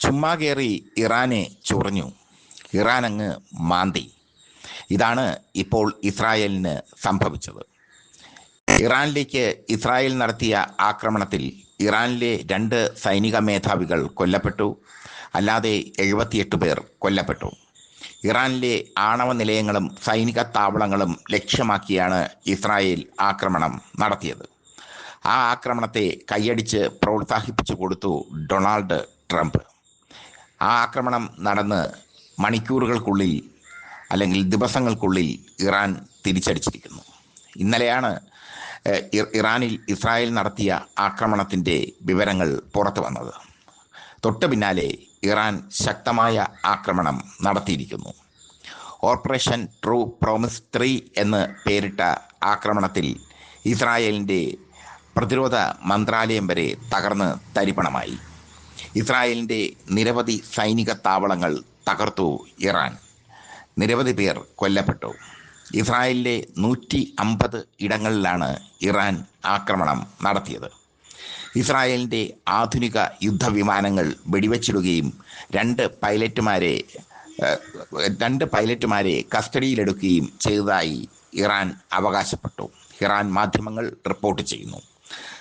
ചുമ്മാ കയറി ഇറാനെ ചൊറിഞ്ഞു. ഇറാൻ അങ്ങ് മാന്തി. ഇതാണ് ഇപ്പോൾ ഇസ്രായേലിന് സംഭവിച്ചത്. ഇറാനിലേക്ക് ഇസ്രായേൽ നടത്തിയ ആക്രമണത്തിൽ ഇറാനിലെ രണ്ട് സൈനിക മേധാവികൾ കൊല്ലപ്പെട്ടു. അല്ലാതെ എഴുപത്തിയെട്ട് പേർ കൊല്ലപ്പെട്ടു. ഇറാനിലെ ആണവ നിലയങ്ങളും സൈനിക താവളങ്ങളും ലക്ഷ്യമാക്കിയാണ് ഇസ്രായേൽ ആക്രമണം നടത്തിയത്. ആ ആക്രമണത്തെ കൈയടിച്ച് പ്രോത്സാഹിപ്പിച്ചു കൊടുത്തു ഡൊണാൾഡ് ട്രംപ്. ആ ആക്രമണം നടന്ന് മണിക്കൂറുകൾക്കുള്ളിൽ അല്ലെങ്കിൽ ദിവസങ്ങൾക്കുള്ളിൽ ഇറാൻ തിരിച്ചടിച്ചിരിക്കുന്നു. ഇന്നലെയാണ് ഇറാനിൽ ഇസ്രായേൽ നടത്തിയ ആക്രമണത്തിന്റെ വിവരങ്ങൾ പുറത്തു വന്നത്. തൊട്ടു പിന്നാലെ ഇറാൻ ശക്തമായ ആക്രമണം നടത്തിയിരിക്കുന്നു. ഓപ്പറേഷൻ ട്രൂ പ്രോമിസ് ത്രീ എന്ന് പേരിട്ട ആക്രമണത്തിൽ ഇസ്രായേലിന്റെ പ്രതിരോധ മന്ത്രാലയം വരെ തകർന്ന് തരിപ്പണമായി. ഇസ്രായേലിന്റെ നിരവധി സൈനിക താവളങ്ങൾ തകർത്തു ഇറാൻ. നിരവധി പേർ കൊല്ലപ്പെട്ടു. ഇസ്രായേലിലെ നൂറ്റി അമ്പത് ഇടങ്ങളിലാണ് ഇറാൻ ആക്രമണം നടത്തിയത്. ഇസ്രായേലിന്റെ ആധുനിക യുദ്ധവിമാനങ്ങൾ വെടിവെച്ചിടുകയും രണ്ട് പൈലറ്റുമാരെ രണ്ട് പൈലറ്റുമാരെ കസ്റ്റഡിയിലെടുക്കുകയും ചെയ്തതായി ഇറാൻ അവകാശപ്പെട്ടു. ഇറാൻ മാധ്യമങ്ങൾ റിപ്പോർട്ട് ചെയ്യുന്നു.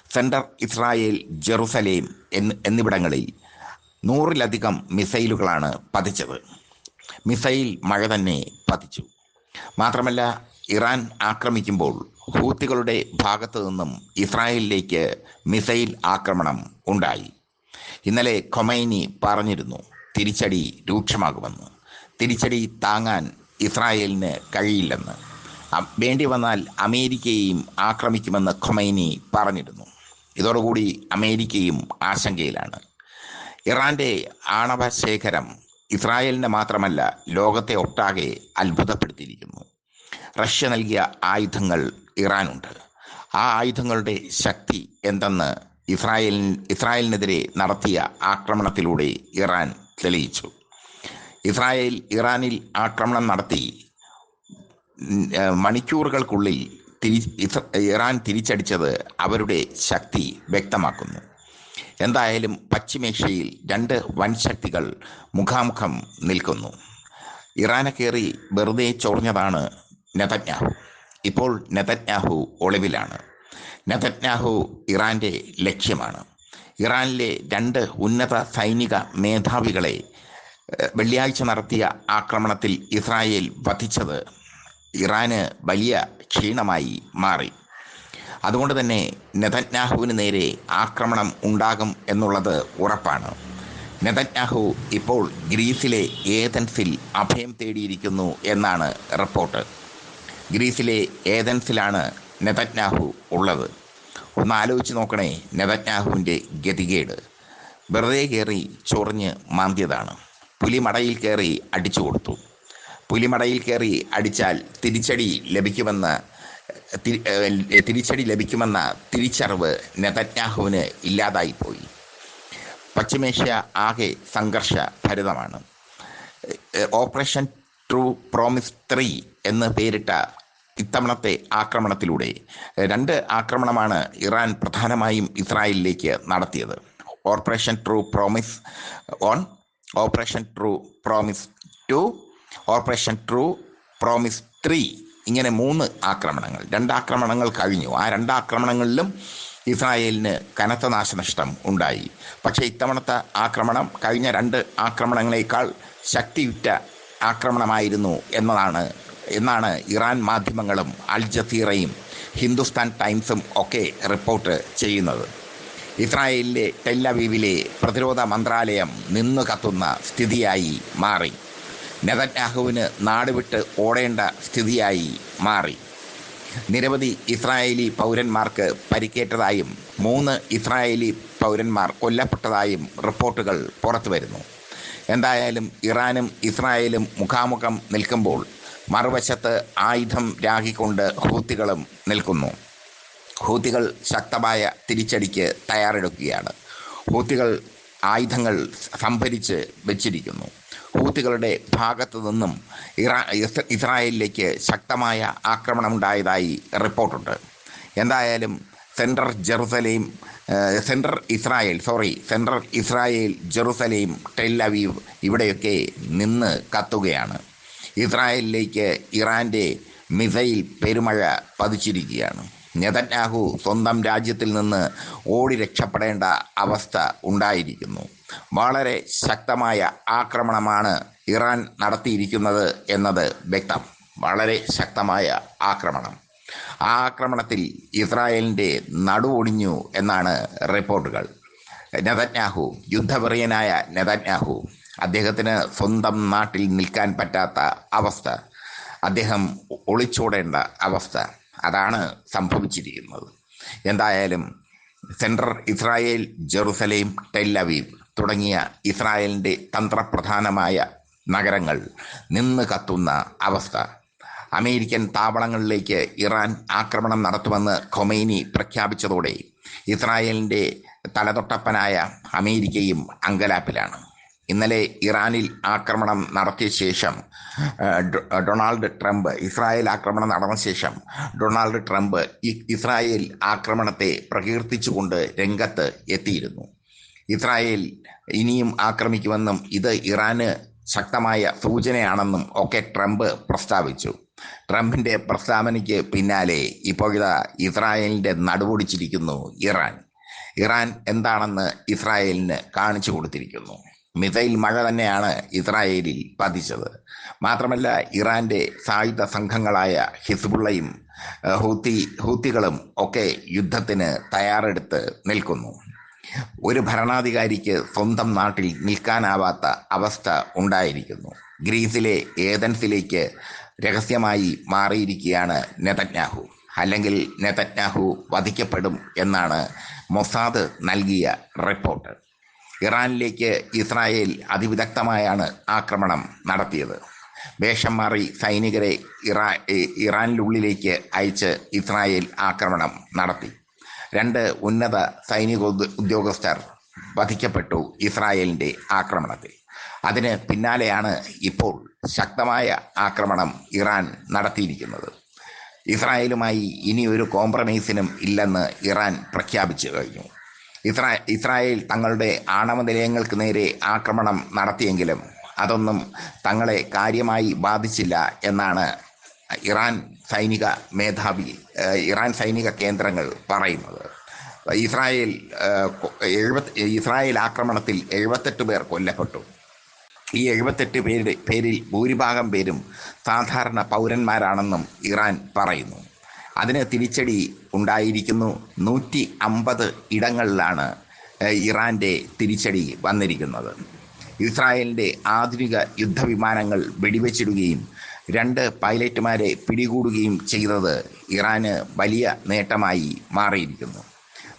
സെൻട്രൽ ഇസ്രായേൽ ജെറുസലേം എന്ന് എന്നിവിടങ്ങളിൽ നൂറിലധികം മിസൈലുകളാണ് പതിച്ചത്. മിസൈൽ മഴ തന്നെ പതിച്ചു. മാത്രമല്ല ഇറാൻ ആക്രമിക്കുമ്പോൾ ഹൂത്തികളുടെ ഭാഗത്തു നിന്നും ഇസ്രായേലിലേക്ക് മിസൈൽ ആക്രമണം ഉണ്ടായി. ഇന്നലെ ഖൊമൈനി പറഞ്ഞിരുന്നു തിരിച്ചടി രൂക്ഷമാകുമെന്ന്. തിരിച്ചടി താങ്ങാൻ ഇസ്രായേലിന് കഴിയില്ലെന്ന്. വേണ്ടി വന്നാൽ അമേരിക്കയെയും ആക്രമിക്കുമെന്ന് ഖൊമൈനി പറഞ്ഞിരുന്നു. ഇതോടുകൂടി അമേരിക്കയും ആശങ്കയിലാണ്. ഇറാന്റെ ആണവ ശേഖരം ഇസ്രായേലിനെ മാത്രമല്ല ലോകത്തെ ഒട്ടാകെ അത്ഭുതപ്പെടുത്തിയിരിക്കുന്നു. റഷ്യ നൽകിയ ആയുധങ്ങൾ ഇറാനുണ്ട്. ആ ആയുധങ്ങളുടെ ശക്തി എന്തെന്ന് ഇസ്രായേലിന് ഇസ്രായേലിനെതിരെ നടത്തിയ ആക്രമണത്തിലൂടെ ഇറാൻ തെളിയിച്ചു. ഇസ്രായേൽ ഇറാനിൽ ആക്രമണം നടത്തി മണിക്കൂറുകൾക്കുള്ളിൽ ഇറാൻ തിരിച്ചടിച്ചത് അവരുടെ ശക്തി വ്യക്തമാക്കുന്നു. എന്തായാലും പശ്ചിമേഷ്യയിൽ രണ്ട് വൻശക്തികൾ മുഖാമുഖം നിൽക്കുന്നു. ഇറാനെ കയറി വെറുതെ ചൊറിഞ്ഞതാണ് നെതന്യാഹു. ഇപ്പോൾ നെതന്യാഹു ഒളിവിലാണ്. നെതന്യാഹു ഇറാന്റെ ലക്ഷ്യമാണ്. ഇറാനിലെ രണ്ട് ഉന്നത സൈനിക മേധാവികളെ വെള്ളിയാഴ്ച നടത്തിയ ആക്രമണത്തിൽ ഇസ്രായേൽ വധിച്ചത് ഇറാന് വലിയ ക്ഷീണമായി മാറി. അതുകൊണ്ട് തന്നെ നെതന്യാഹുവിന് നേരെ ആക്രമണം ഉണ്ടാകും എന്നുള്ളത് ഉറപ്പാണ്. നെതന്യാഹു ഇപ്പോൾ ഗ്രീസിലെ ഏതൻസിൽ അഭയം തേടിയിരിക്കുന്നു എന്നാണ് റിപ്പോർട്ട്. ഗ്രീസിലെ ഏതൻസിലാണ് നെതന്യാഹു ഉള്ളത്? ഒന്ന് ആലോചിച്ച് നോക്കണേ നെതന്യാഹുവിന്റെ ഗതികേട്. വെറുതെ കയറി ചൊറിഞ്ഞ് മാന്തിയതാണ്. പുലിമടയിൽ കയറി അടിച്ചു കൊടുത്തു. പുലിമടയിൽ കയറി അടിച്ചാൽ തിരിച്ചടി ലഭിക്കുമെന്ന് തിരിച്ചടി ലഭിക്കുമെന്ന തിരിച്ചറിവ് നെതന്യാഹുവിന് ഇല്ലാതായിപ്പോയി. പശ്ചിമേഷ്യ ആകെ സംഘർഷ ഭരിതമാണ് ഓപ്പറേഷൻ ട്രൂ പ്രോമിസ് ത്രീ എന്ന് പേരിട്ട ഇത്തവണത്തെ ആക്രമണത്തിലൂടെ രണ്ട് ആക്രമണമാണ് ഇറാൻ പ്രധാനമായും ഇസ്രായേലിലേക്ക് നടത്തിയത്. Operation true promise one operation true promise two operation true promise three ഇങ്ങനെ മൂന്ന് ആക്രമണങ്ങൾ. രണ്ടാക്രമണങ്ങൾ കഴിഞ്ഞു. ആ രണ്ടാക്രമണങ്ങളിലും ഇസ്രായേലിന് കനത്ത നാശനഷ്ടം ഉണ്ടായി. പക്ഷേ ഇത്തവണത്തെ ആക്രമണം കഴിഞ്ഞ രണ്ട് ആക്രമണങ്ങളേക്കാൾ ശക്തിയുറ്റ ആക്രമണമായിരുന്നു എന്നതാണ് എന്നാണ് ഇറാൻ മാധ്യമങ്ങളും അൽ ജസീറയും ഹിന്ദുസ്ഥാൻ ടൈംസും ഒക്കെ റിപ്പോർട്ട് ചെയ്യുന്നത്. ഇസ്രായേലിലെ ടെല്ലവീവിലെ പ്രതിരോധ മന്ത്രാലയം നിന്നു കത്തുന്ന സ്ഥിതിയായി മാറി. നെതന്യാഹുവിന് നാടുവിട്ട് ഓടേണ്ട സ്ഥിതിയായി മാറി. നിരവധി ഇസ്രായേലി പൗരന്മാർക്ക് പരിക്കേറ്റതായും മൂന്ന് ഇസ്രായേലി പൗരന്മാർ കൊല്ലപ്പെട്ടതായും റിപ്പോർട്ടുകൾ പുറത്തു വരുന്നു. എന്തായാലും ഇറാനും ഇസ്രായേലും മുഖാമുഖം നിൽക്കുമ്പോൾ മറുവശത്ത് ആയുധം രാഹിക്കൊണ്ട് ഹൂത്തികളും നിൽക്കുന്നു. ഹൂത്തികൾ ശക്തമായ തിരിച്ചടിക്ക് തയ്യാറെടുക്കുകയാണ്. ഹൂത്തികൾ ആയുധങ്ങൾ സംഭരിച്ച് വെച്ചിരിക്കുന്നു. ഹൂത്തികളുടെ ഭാഗത്തു നിന്നും ഇസ്രായേലിലേക്ക് ശക്തമായ ആക്രമണമുണ്ടായതായി റിപ്പോർട്ടുണ്ട്. എന്തായാലും central Jerusalem central Israel sorry central Israel Jerusalem Tel Aviv ഇവിടെയൊക്കെ നിന്ന് കത്തുകയാണ്. ഇസ്രായേലിലേക്ക് ഇറാന്റെ മിസൈൽ പെരുമഴ പതിച്ചിരിക്കുകയാണ്. നെതന്യാഹു സ്വന്തം രാജ്യത്തിൽ നിന്ന് ഓടി രക്ഷപ്പെടേണ്ട അവസ്ഥ ഉണ്ടായിരിക്കുന്നു. വളരെ ശക്തമായ ആക്രമണമാണ് ഇറാൻ നടത്തിയിരിക്കുന്നത് എന്നത് വ്യക്തം. വളരെ ശക്തമായ ആക്രമണം. ആ ആക്രമണത്തിൽ ഇസ്രായേലിന്റെ നടുവൊടിഞ്ഞു എന്നാണ് റിപ്പോർട്ടുകൾ. നെതന്യാഹു യുദ്ധപ്രിയനായ നെതന്യാഹു അദ്ദേഹത്തിന് സ്വന്തം നാട്ടിൽ നിൽക്കാൻ പറ്റാത്ത അവസ്ഥ. അദ്ദേഹം ഒളിച്ചോടേണ്ട അവസ്ഥ. അതാണ് സംഭവിച്ചിരിക്കുന്നത്. എന്തായാലും സെൻട്രൽ ഇസ്രായേൽ ജെറുസലേം ടെല്ലവീവ് തുടങ്ങിയ ഇസ്രായേലിന്റെ തന്ത്രപ്രധാനമായ നഗരങ്ങൾ നിന്ന് കത്തുന്ന അവസ്ഥ. അമേരിക്കൻ താവളങ്ങളിലേക്ക് ഇറാൻ ആക്രമണം നടത്തുമെന്ന് ഖൊമൈനി പ്രഖ്യാപിച്ചതോടെ ഇസ്രായേലിന്റെ തലതൊട്ടപ്പനായ അമേരിക്കയും അങ്കലാപ്പിലാണ്. ഇന്നലെ ഇറാനിൽ ആക്രമണം നടത്തിയ ശേഷം ഡൊണാൾഡ് ട്രംപ് ഇസ്രായേൽ ആക്രമണം നടന്ന ശേഷം ഡൊണാൾഡ് ട്രംപ് ഇസ്രായേൽ ആക്രമണത്തെ പ്രകീർത്തിച്ചുകൊണ്ട് രംഗത്ത് എത്തിയിരുന്നു. ഇസ്രായേൽ ഇനിയും ആക്രമിക്കുമെന്നും ഇത് ഇറാന് ശക്തമായ സൂചനയാണെന്നും ഒക്കെ ട്രംപ് പ്രസ്താവിച്ചു. ട്രംപിന്റെ പ്രസ്താവനയ്ക്ക് പിന്നാലെ ഇപ്പോൾ ഇതാ ഇസ്രായേലിന്റെ നടുപൊടിച്ചിരിക്കുന്നു ഇറാൻ. ഇറാൻ എന്താണെന്ന് ഇസ്രായേലിന് കാണിച്ചു കൊടുത്തിരിക്കുന്നു. മിസൈൽ മഴ തന്നെയാണ് ഇസ്രായേലിൽ പതിച്ചത് മാത്രമല്ല ഇറാന്റെ സായുധ സംഘങ്ങളായ ഹിസ്ബുള്ളയും ഹൂത്തി ഹൂത്തികളും ഒക്കെ യുദ്ധത്തിന് തയ്യാറെടുത്ത് നിൽക്കുന്നു. ഒരു ഭരണാധികാരിക്ക് സ്വന്തം നാട്ടിൽ നിൽക്കാനാവാത്ത അവസ്ഥ ഉണ്ടായിരിക്കുന്നു. ഗ്രീസിലെ ഏതൻസിലേക്ക് രഹസ്യമായി മാറിയിരിക്കുകയാണ് നെതന്യാഹു. അല്ലെങ്കിൽ നെതന്യാഹു വധിക്കപ്പെടും എന്നാണ് മൊസാദ് നൽകിയ റിപ്പോർട്ട്. ഇറാനിലേക്ക് ഇസ്രായേൽ അതിവിദഗ്ധമായാണ് ആക്രമണം നടത്തിയത്. വേഷം മാറി സൈനികരെ ഇറാ ഇറാനിലുള്ളിലേക്ക് അയച്ച് ഇസ്രായേൽ ആക്രമണം നടത്തി. രണ്ട് ഉന്നത സൈനിക ഉദ്യോഗസ്ഥർ വധിക്കപ്പെട്ടു ഇസ്രായേലിന്റെ ആക്രമണത്തിൽ. അതിന് പിന്നാലെയാണ് ഇപ്പോൾ ശക്തമായ ആക്രമണം ഇറാൻ നടത്തിയിരിക്കുന്നത്. ഇസ്രായേലുമായി ഇനി ഒരു കോംപ്രമൈസിനും ഇല്ലെന്ന് ഇറാൻ പ്രഖ്യാപിച്ചു കഴിഞ്ഞു. ഇസ്രാ ഇസ്രായേൽ തങ്ങളുടെ ആണവ നിലയങ്ങൾക്ക് നേരെ ആക്രമണം നടത്തിയെങ്കിലും അതൊന്നും തങ്ങളെ കാര്യമായി ബാധിച്ചില്ല എന്നാണ് ഇറാൻ സൈനിക മേധാവി ഇറാൻ സൈനിക കേന്ദ്രങ്ങൾ പറയുന്നത്. ഇസ്രായേൽ എഴുപത്തി ഇസ്രായേൽ ആക്രമണത്തിൽ എഴുപത്തെട്ട് പേർ കൊല്ലപ്പെട്ടു. ഈ എഴുപത്തെട്ട് പേരുടെ പേരിൽ ഭൂരിഭാഗം പേരും സാധാരണ പൗരന്മാരാണെന്നും ഇറാൻ പറയുന്നു. അതിന് തിരിച്ചടി ഉണ്ടായിരിക്കുന്നു. നൂറ്റി അമ്പത് ഇടങ്ങളിലാണ് ഇറാന്റെ തിരിച്ചടി വന്നിരിക്കുന്നത്. ഇസ്രായേലിന്റെ ആധുനിക യുദ്ധവിമാനങ്ങൾ വെടിവെച്ചിടുകയും രണ്ട് പൈലറ്റുമാരെ പിടികൂടുകയും ചെയ്തത് ഇറാന് വലിയ നേട്ടമായി മാറിയിരിക്കുന്നു.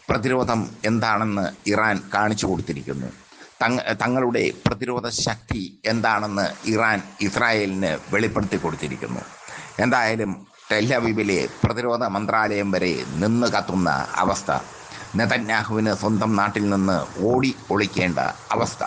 പ്രതിരോധം എന്താണെന്ന് ഇറാൻ കാണിച്ചു കൊടുത്തിരിക്കുന്നു. തങ് തങ്ങളുടെ പ്രതിരോധ ശക്തി എന്താണെന്ന് ഇറാൻ ഇസ്രായേലിന് വെളിപ്പെടുത്തി കൊടുത്തിരിക്കുന്നു. എന്തായാലും ടെല്ലവീബിലെ പ്രതിരോധ മന്ത്രാലയം വരെ നിന്ന് കത്തുന്ന അവസ്ഥ. നെതന്യാഹുവിന് സ്വന്തം നാട്ടിൽ നിന്ന് ഓടി ഒളിക്കേണ്ട അവസ്ഥ.